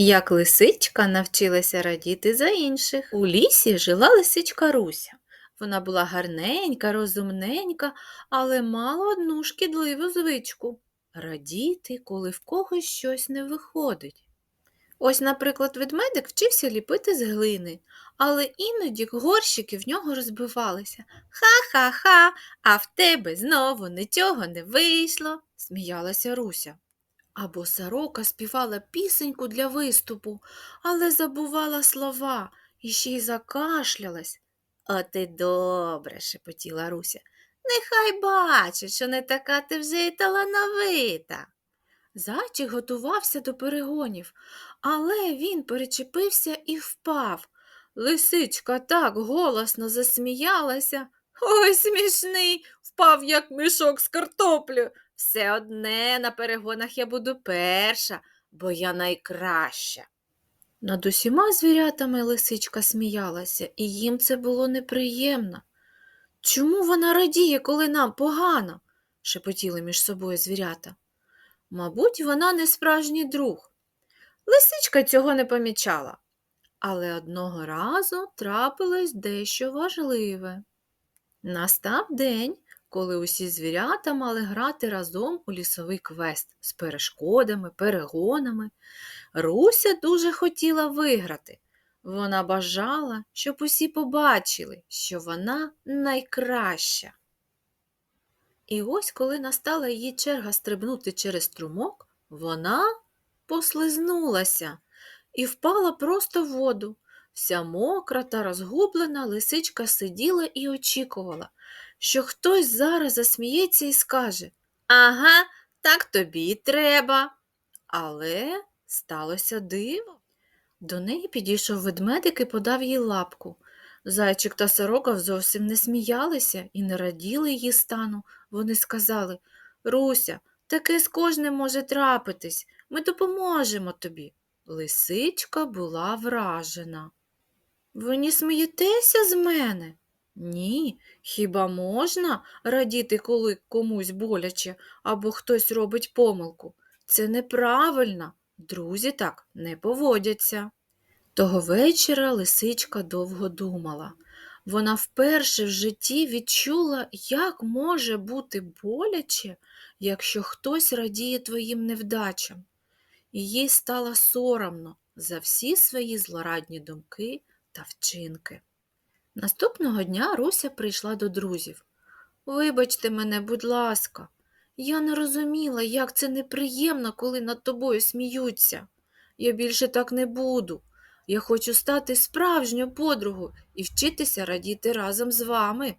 Як лисичка навчилася радіти за інших. У лісі жила лисичка Руся. Вона була гарненька, розумненька, але мала одну шкідливу звичку радіти, коли в когось щось не виходить. Ось, наприклад, ведмедик вчився ліпити з глини, але іноді горщики в нього розбивалися. Ха-ха-ха, а в тебе знову нічого не вийшло, сміялася Руся. Або сорока співала пісеньку для виступу, але забувала слова і ще й закашлялась. От і добре, шепотіла Руся. Нехай бачить, що не така ти вже й талановита. Зайчик готувався до перегонів, але він перечепився і впав. Лисичка так голосно засміялася. Ой, смішний, впав, як мішок з картоплею. Все одне на перегонах я буду перша, бо я найкраща. Над усіма звірятами лисичка сміялася, і їм це було неприємно. Чому вона радіє, коли нам погано? шепотіли між собою звірята. Мабуть, вона не справжній друг. Лисичка цього не помічала. Але одного разу трапилось дещо важливе. Настав день, коли усі звірята мали грати разом у лісовий квест з перешкодами, перегонами. Руся дуже хотіла виграти. Вона бажала, щоб усі побачили, що вона найкраща. І ось, коли настала її черга стрибнути через струмок, вона послизнулася і впала просто в воду. Вся мокра та розгублена лисичка сиділа і очікувала, що хтось зараз засміється і скаже Ага, так тобі й треба. Але сталося диво. До неї підійшов ведмедик і подав їй лапку. Зайчик та сорока зовсім не сміялися і не раділи її стану. Вони сказали Руся, таке з кожним може трапитись, ми допоможемо тобі. Лисичка була вражена. Ви не смієтеся з мене? Ні, хіба можна радіти, коли комусь боляче або хтось робить помилку? Це неправильно. Друзі так не поводяться. Того вечора лисичка довго думала. Вона вперше в житті відчула, як може бути боляче, якщо хтось радіє твоїм невдачам. І їй стало соромно за всі свої злорадні думки та вчинки. Наступного дня Руся прийшла до друзів. Вибачте мене, будь ласка, я не розуміла, як це неприємно, коли над тобою сміються. Я більше так не буду. Я хочу стати справжньою подругою і вчитися радіти разом з вами.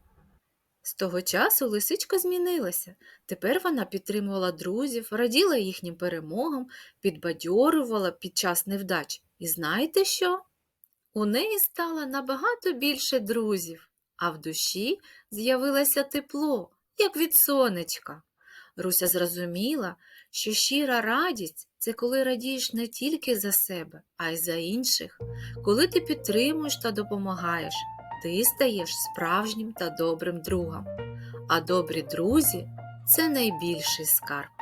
З того часу лисичка змінилася. Тепер вона підтримувала друзів, раділа їхнім перемогам, підбадьорювала під час невдач. І знаєте що? У неї стало набагато більше друзів, а в душі з'явилося тепло, як від сонечка. Руся зрозуміла, що щира радість це коли радієш не тільки за себе, а й за інших. Коли ти підтримуєш та допомагаєш, ти стаєш справжнім та добрим другом. А добрі друзі це найбільший скарб.